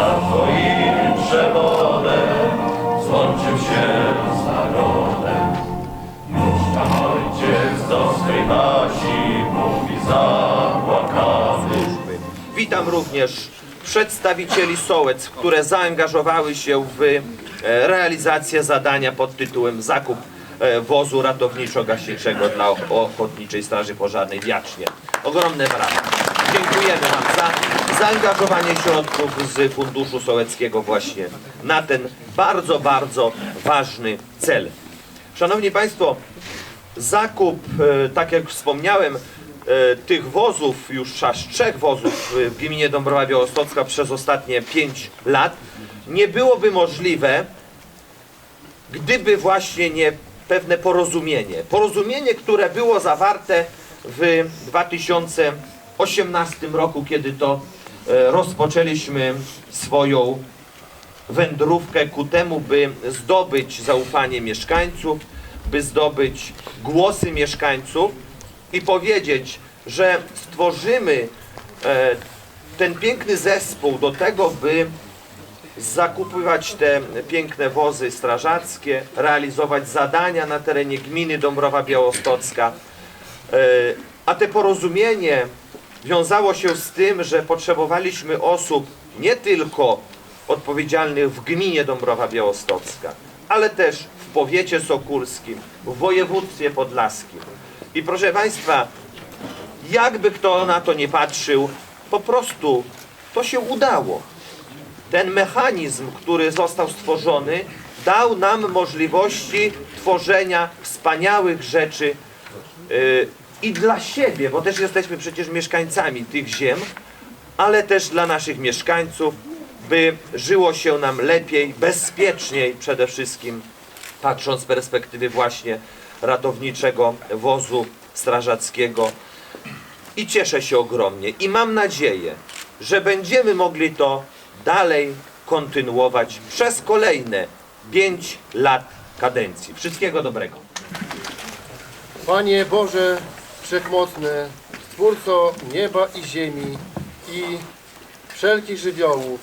za Twoim przewodem złączył się z narodem. Już tam ojciec do swej wasi mówi zapłakany. Witam również przedstawicieli Sołec, które zaangażowały się w e, realizację zadania pod tytułem zakup e, wozu ratowniczo-gaśniczego dla Ochotniczej Straży Pożarnej w Jacznie. Ogromne brawa. Dziękujemy Wam za zaangażowanie środków z Funduszu Sołeckiego właśnie na ten bardzo, bardzo ważny cel. Szanowni Państwo, zakup, e, tak jak wspomniałem, e, tych wozów, już aż trzech wozów w gminie Dąbrowa Białostocka przez ostatnie pięć lat nie byłoby możliwe, gdyby właśnie nie pewne porozumienie. Porozumienie, które było zawarte w 2018 roku, kiedy to e, rozpoczęliśmy swoją wędrówkę ku temu, by zdobyć zaufanie mieszkańców, by zdobyć głosy mieszkańców i powiedzieć, że stworzymy e, ten piękny zespół do tego, by zakupywać te piękne wozy strażackie, realizować zadania na terenie gminy Dąbrowa Białostocka. E, A te porozumienie wiązało się z tym, że potrzebowaliśmy osób nie tylko odpowiedzialnych w gminie Dąbrowa Białostocka, ale też w powiecie sokulskim, w województwie podlaskim. I proszę Państwa, jakby kto na to nie patrzył, po prostu to się udało ten mechanizm, który został stworzony, dał nam możliwości tworzenia wspaniałych rzeczy yy, i dla siebie, bo też jesteśmy przecież mieszkańcami tych ziem, ale też dla naszych mieszkańców, by żyło się nam lepiej, bezpieczniej przede wszystkim, patrząc z perspektywy właśnie ratowniczego wozu strażackiego. I cieszę się ogromnie i mam nadzieję, że będziemy mogli to dalej kontynuować przez kolejne 5 lat kadencji. Wszystkiego dobrego. Panie Boże Wszechmocny, Stwórco nieba i ziemi i wszelkich żywiołów,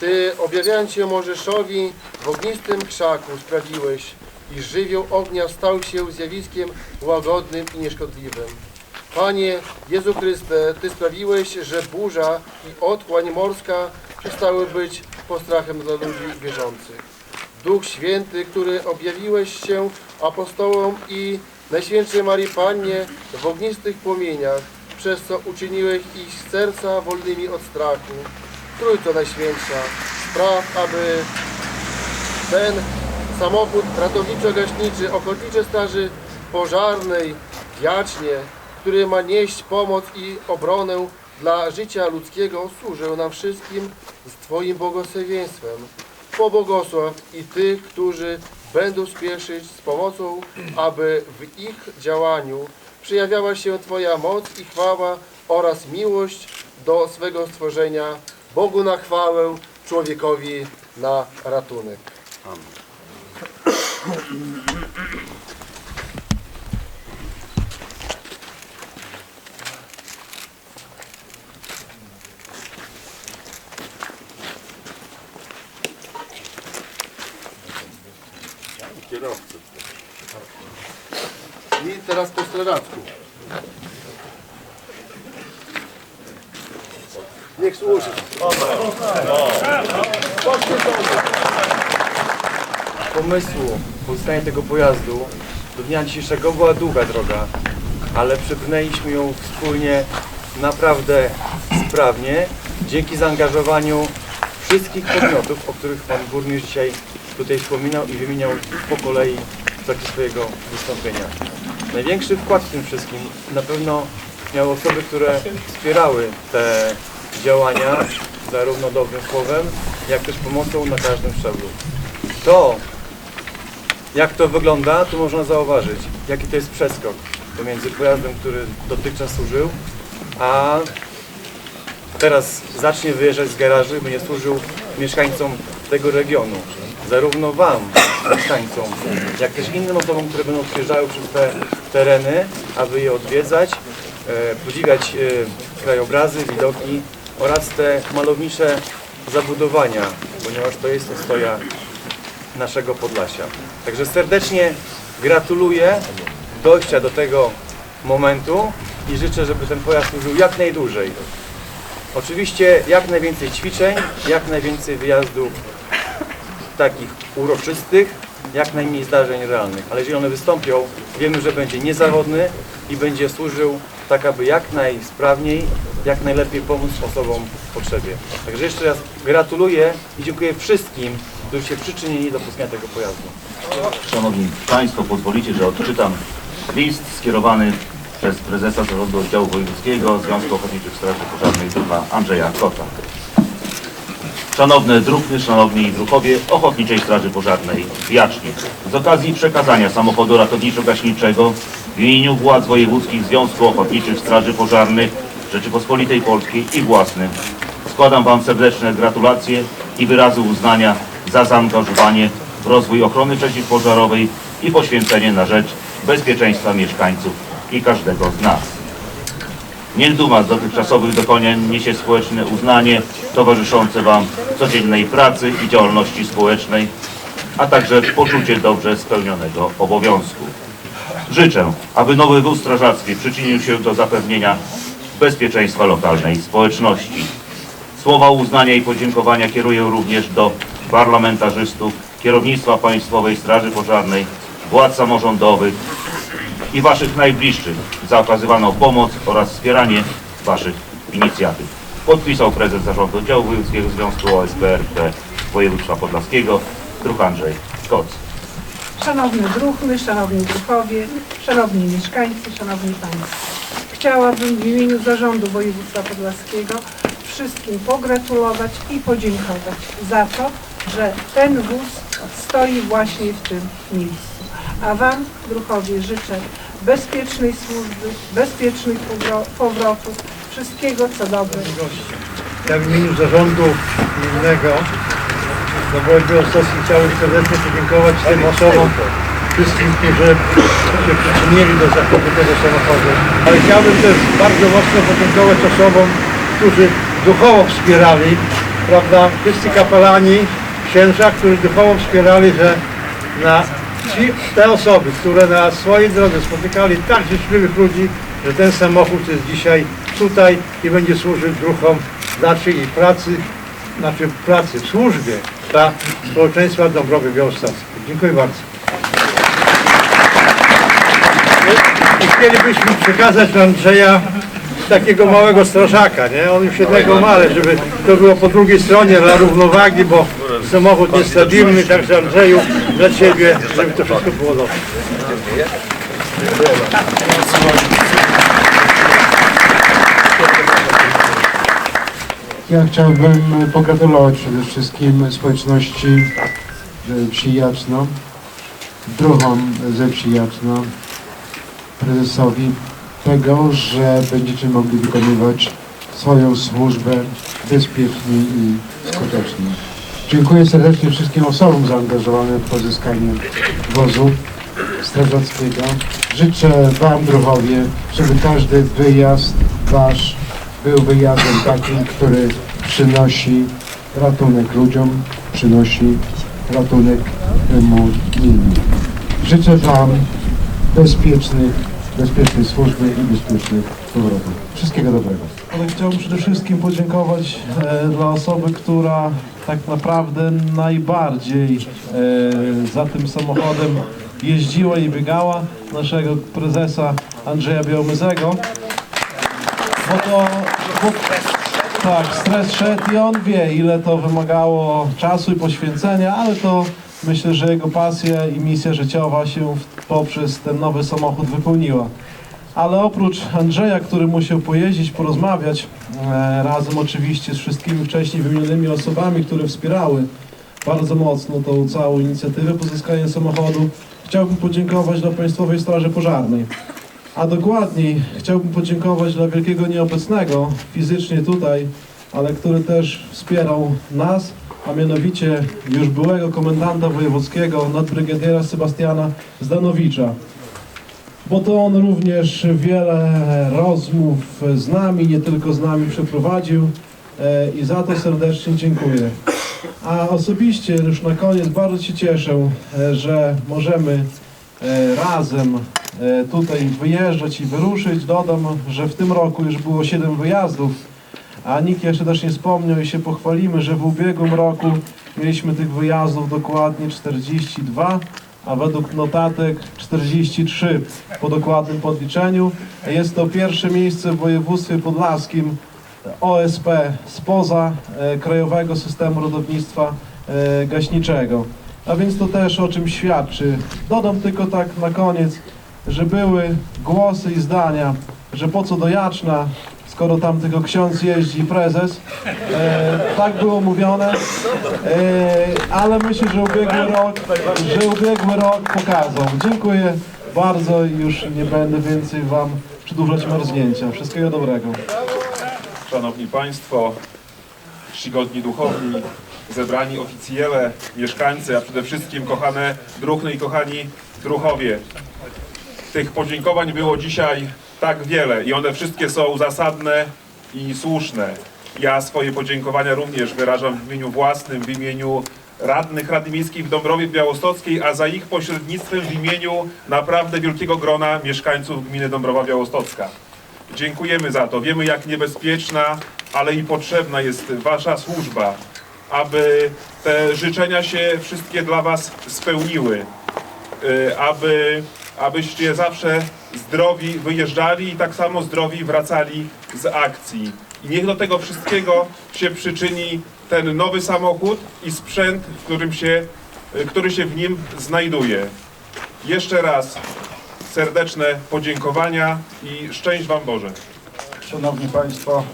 Ty objawiając się Możeszowi w ognistym krzaku sprawiłeś, iż żywioł ognia stał się zjawiskiem łagodnym i nieszkodliwym. Panie Jezu Chryste, Ty sprawiłeś, że burza i otchłań morska przestały być postrachem dla ludzi wierzących. Duch Święty, który objawiłeś się apostołom i Najświętszej Marii Pannie w ognistych płomieniach, przez co uczyniłeś ich serca wolnymi od strachu. Trójco Najświętsza, spraw, aby ten samochód ratowniczo-gaśniczy Ochotniczej Straży Pożarnej Jacznie, który ma nieść pomoc i obronę dla życia ludzkiego, służył nam wszystkim z Twoim błogosławieństwem. Pobłogosław i tych, którzy będą spieszyć z pomocą, aby w ich działaniu przejawiała się Twoja moc i chwała oraz miłość do swego stworzenia, Bogu na chwałę, człowiekowi na ratunek. Kierowcy. I teraz po strażacku. Niech służy. Pomysłu powstania tego pojazdu do dnia dzisiejszego była długa droga, ale przebrnęliśmy ją wspólnie naprawdę sprawnie dzięki zaangażowaniu wszystkich podmiotów, o których Pan Burmistrz dzisiaj tutaj wspominał i wymieniał po kolei w trakcie swojego wystąpienia. Największy wkład w tym wszystkim na pewno miały osoby, które wspierały te działania zarówno dobrym słowem, jak też pomocą na każdym szczeblu. To, jak to wygląda, tu można zauważyć, jaki to jest przeskok pomiędzy pojazdem, który dotychczas służył, a teraz zacznie wyjeżdżać z garaży będzie służył mieszkańcom tego regionu. Zarówno Wam, mieszkańcom, jak też innym osobom, które będą przyjeżdżały przez te tereny, aby je odwiedzać, e, podziwiać e, krajobrazy, widoki oraz te malownicze zabudowania, ponieważ to jest ostoja naszego Podlasia. Także serdecznie gratuluję dojścia do tego momentu i życzę, żeby ten pojazd służył jak najdłużej. Oczywiście jak najwięcej ćwiczeń, jak najwięcej wyjazdów takich uroczystych, jak najmniej zdarzeń realnych. Ale jeżeli one wystąpią, wiemy, że będzie niezawodny i będzie służył tak, aby jak najsprawniej, jak najlepiej pomóc osobom w potrzebie. Także jeszcze raz gratuluję i dziękuję wszystkim, którzy się przyczynili do powstania tego pojazdu. Szanowni Państwo, pozwolicie, że odczytam list skierowany przez prezesa Zarządu Oddziału Wojewódzkiego Związku Ochotniczych Straży Pożarnych druha Andrzeja Kota. Szanowne druhny, szanowni druhowie Ochotniczej Straży Pożarnej w Jacznie. Z okazji przekazania samochodu ratowniczo-gaśniczego w imieniu władz wojewódzkich Związku Ochotniczych Straży Pożarnych Rzeczypospolitej Polskiej i własnym składam Wam serdeczne gratulacje i wyrazy uznania za zaangażowanie w rozwój ochrony przeciwpożarowej i poświęcenie na rzecz bezpieczeństwa mieszkańców i każdego z nas. Niech duma z dotychczasowych dokonań niesie społeczne uznanie towarzyszące Wam codziennej pracy i działalności społecznej, a także poczucie dobrze spełnionego obowiązku. Życzę, aby nowy wóz strażacki przyczynił się do zapewnienia bezpieczeństwa lokalnej społeczności. Słowa uznania i podziękowania kieruję również do parlamentarzystów, kierownictwa Państwowej Straży Pożarnej, władz samorządowych i Waszych najbliższych za okazywaną pomoc oraz wspieranie Waszych inicjatyw. Podpisał prezes Zarządu Oddziału Wojewódzkiego Związku OSPRP Województwa Podlaskiego, druh Andrzej Koc. Szanowne druhny, szanowni druhowie, szanowni mieszkańcy, szanowni państwo. Chciałabym w imieniu Zarządu Województwa Podlaskiego wszystkim pogratulować i podziękować za to, że ten wóz stoi właśnie w tym miejscu. A Wam, druhowie, życzę bezpiecznej służby, bezpiecznych powro- powrotów, wszystkiego co dobre. Ja w imieniu zarządu gminnego Zawołek Białostocki chciałbym serdecznie podziękować tym osobom, wszystkim, którzy się przyczynili do zakupu tego samochodu. Ale chciałbym też bardzo mocno podziękować osobom, którzy duchowo wspierali, prawda, wszyscy kapelani, księża, którzy duchowo wspierali, że na ci, te osoby, które na swojej drodze spotykali tak życzliwych ludzi, że ten samochód jest dzisiaj tutaj i będzie służył druhom naszej pracy, znaczy pracy w służbie dla społeczeństwa Dąbrowy Białostockiej. Dziękuję bardzo. I chcielibyśmy przekazać do Andrzeja takiego małego strażaka, nie? On już jednego ma, ale żeby to było po drugiej stronie dla równowagi, bo samochód niestabilny, także Andrzeju, dla Ciebie, żeby to wszystko było dobrze. Ja chciałbym pogratulować przede wszystkim społeczności wsi Jaczno, druhom ze wsi Jaczno, prezesowi tego, że będziecie mogli wykonywać swoją służbę bezpiecznie i skutecznie. Dziękuję serdecznie wszystkim osobom zaangażowanym w pozyskanie wozu strażackiego. Życzę Wam, druhowie, żeby każdy wyjazd Wasz był wyjazdem takim, który przynosi ratunek ludziom, przynosi ratunek temu innym. Życzę Wam bezpiecznych, bezpiecznej służby i bezpiecznych Wszystkiego dobrego. Chciałbym przede wszystkim podziękować e, dla osoby, która tak naprawdę najbardziej e, za tym samochodem jeździła i biegała, naszego prezesa Andrzeja Białmyzego. Bo to... Bo, tak, stres szedł i on wie, ile to wymagało czasu i poświęcenia, ale to myślę, że jego pasja i misja życiowa się poprzez ten nowy samochód wypełniła. Ale oprócz Andrzeja, który musiał pojeździć, porozmawiać, e, razem oczywiście z wszystkimi wcześniej wymienionymi osobami, które wspierały bardzo mocno tą całą inicjatywę pozyskania samochodu, chciałbym podziękować dla Państwowej Straży Pożarnej. A dokładniej chciałbym podziękować dla wielkiego nieobecnego fizycznie tutaj, ale który też wspierał nas, a mianowicie już byłego komendanta wojewódzkiego, nadbrygadiera Sebastiana Zdanowicza bo to on również wiele rozmów z nami, nie tylko z nami przeprowadził e, i za to serdecznie dziękuję. A osobiście już na koniec bardzo się cieszę, e, że możemy e, razem tutaj wyjeżdżać i wyruszyć. Dodam, że w tym roku już było 7 wyjazdów, a nikt jeszcze też nie wspomniał i się pochwalimy, że w ubiegłym roku mieliśmy tych wyjazdów dokładnie 42, a według notatek 43 po dokładnym podliczeniu. Jest to pierwsze miejsce w województwie podlaskim OSP spoza e, Krajowego Systemu Rodownictwa e, Gaśniczego. A więc to też o czym świadczy. Dodam tylko tak na koniec, że były głosy i zdania, że po co do Jaczna, skoro tam tylko ksiądz jeździ prezes. E, tak było mówione, e, ale myślę, że ubiegły rok, że ubiegły rok pokazał. Dziękuję bardzo i już nie będę więcej Wam przedłużać marznięcia. Wszystkiego dobrego. Szanowni Państwo, czcigodni duchowni, zebrani oficjele, mieszkańcy, a przede wszystkim kochane druhny i kochani druchowie. Tych podziękowań było dzisiaj tak wiele i one wszystkie są zasadne i słuszne. Ja swoje podziękowania również wyrażam w imieniu własnym, w imieniu radnych Rady Miejskiej w Dąbrowie Białostockiej, a za ich pośrednictwem w imieniu naprawdę wielkiego grona mieszkańców gminy Dąbrowa Białostocka. Dziękujemy za to. Wiemy, jak niebezpieczna, ale i potrzebna jest Wasza służba, aby te życzenia się wszystkie dla Was spełniły, y, aby, abyście zawsze zdrowi wyjeżdżali i tak samo zdrowi wracali z akcji. I niech do tego wszystkiego się przyczyni ten nowy samochód i sprzęt, w którym się, y, który się w nim znajduje. Jeszcze raz serdeczne podziękowania i szczęść Wam Boże. Szanowni Państwo,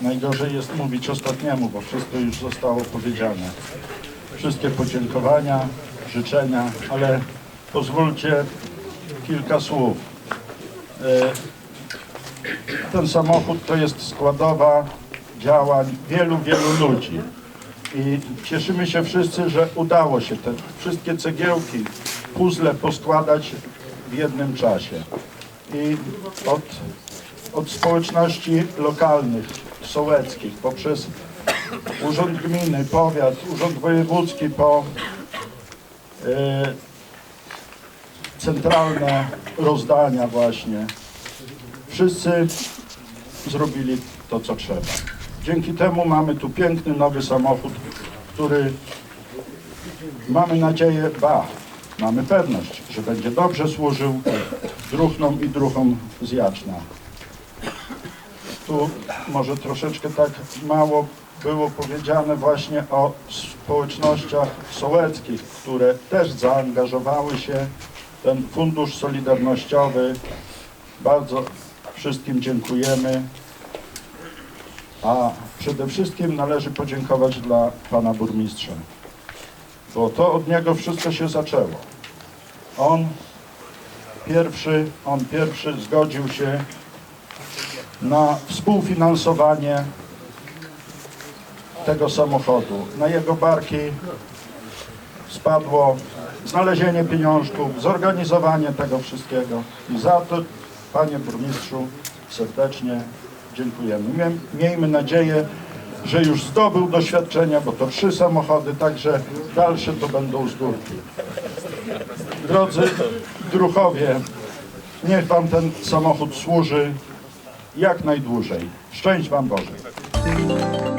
najgorzej jest mówić ostatniemu, bo wszystko już zostało powiedziane. Wszystkie podziękowania, życzenia, ale pozwólcie kilka słów. E, Ten samochód to jest składowa działań wielu, wielu ludzi. I cieszymy się wszyscy, że udało się te wszystkie cegiełki, puzzle poskładać w jednym czasie. I od od społeczności lokalnych, sołeckich, poprzez Urząd Gminy, Powiat, Urząd Wojewódzki, po e, centralne rozdania właśnie. Wszyscy zrobili to, co trzeba. Dzięki temu mamy tu piękny, nowy samochód, który mamy nadzieję, ba, mamy pewność, że będzie dobrze służył druhnom i druhom z Jaczna tu może troszeczkę tak mało było powiedziane właśnie o społecznościach sołeckich, które też zaangażowały się ten fundusz solidarnościowy. Bardzo wszystkim dziękujemy. A przede wszystkim należy podziękować dla pana burmistrza, bo to od niego wszystko się zaczęło. On pierwszy, on pierwszy zgodził się na współfinansowanie tego samochodu. Na jego barki spadło znalezienie pieniążków, zorganizowanie tego wszystkiego. I za to, panie burmistrzu, serdecznie dziękujemy. Mie- Miejmy nadzieję, że już zdobył doświadczenia, bo to trzy samochody, także dalsze to będą z. Drodzy druchowie, niech wam ten samochód służy jak najdłużej. Szczęść Wam Boże!